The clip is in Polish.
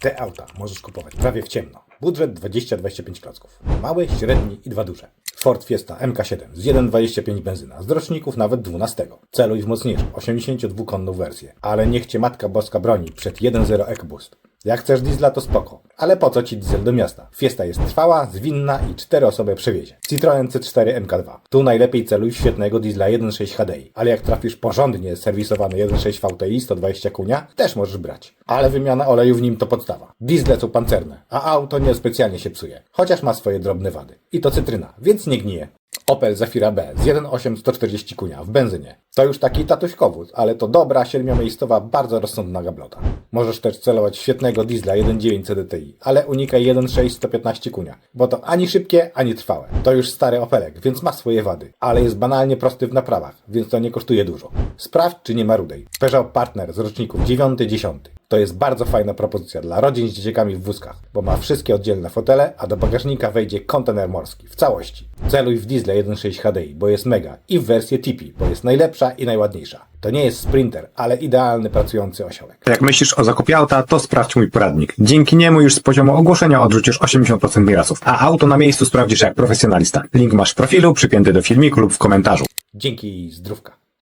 Te auta możesz kupować prawie w ciemno. Budżet 20-25 klocków. Mały, średni i dwa duże. Ford Fiesta MK7 z 1,25 benzyna, z roczników nawet 12. Celuj w mocniejszą, 82-konną wersję. Ale niech Cię Matka Boska broni przed 1.0 EcoBoost. Jak chcesz diesla, to spoko. Ale po co Ci diesel do miasta? Fiesta jest trwała, zwinna i 4 osoby przewiezie. Citroen C4 MK2. Tu najlepiej celuj świetnego diesla 1.6 HDI. Ale jak trafisz porządnie serwisowany 1.6 VTI 120 kunia, też możesz brać. Ale wymiana oleju w nim to podstawa. Diesle są pancerne, a auto niespecjalnie się psuje. Chociaż ma swoje drobne wady. I to cytryna, więc nie gnije. Opel Zafira B z 1.8 140 kunia w benzynie. To już taki tatuś kowód, ale to dobra, siedmiomiejscowa, bardzo rozsądna gablota. Możesz też celować świetnego diesla 1.9 CDTI, ale unikaj 1.6 115 kunia, bo to ani szybkie, ani trwałe. To już stary Opelek, więc ma swoje wady, ale jest banalnie prosty w naprawach, więc to nie kosztuje dużo. Sprawdź, czy nie ma rudej. Peugeot Partner z roczników 9-10. To jest bardzo fajna propozycja dla rodzin z dzieciakami w wózkach, bo ma wszystkie oddzielne fotele, a do bagażnika wejdzie kontener morski w całości. Celuj w diesle 1.6 HDI, bo jest mega i w wersję Tipi, bo jest najlepsza i najładniejsza. To nie jest sprinter, ale idealny pracujący osiołek. Jak myślisz o zakupie auta, to sprawdź mój poradnik. Dzięki niemu już z poziomu ogłoszenia odrzucisz 80% wyrazów, a auto na miejscu sprawdzisz jak profesjonalista. Link masz w profilu, przypięty do filmiku lub w komentarzu. Dzięki zdrówka.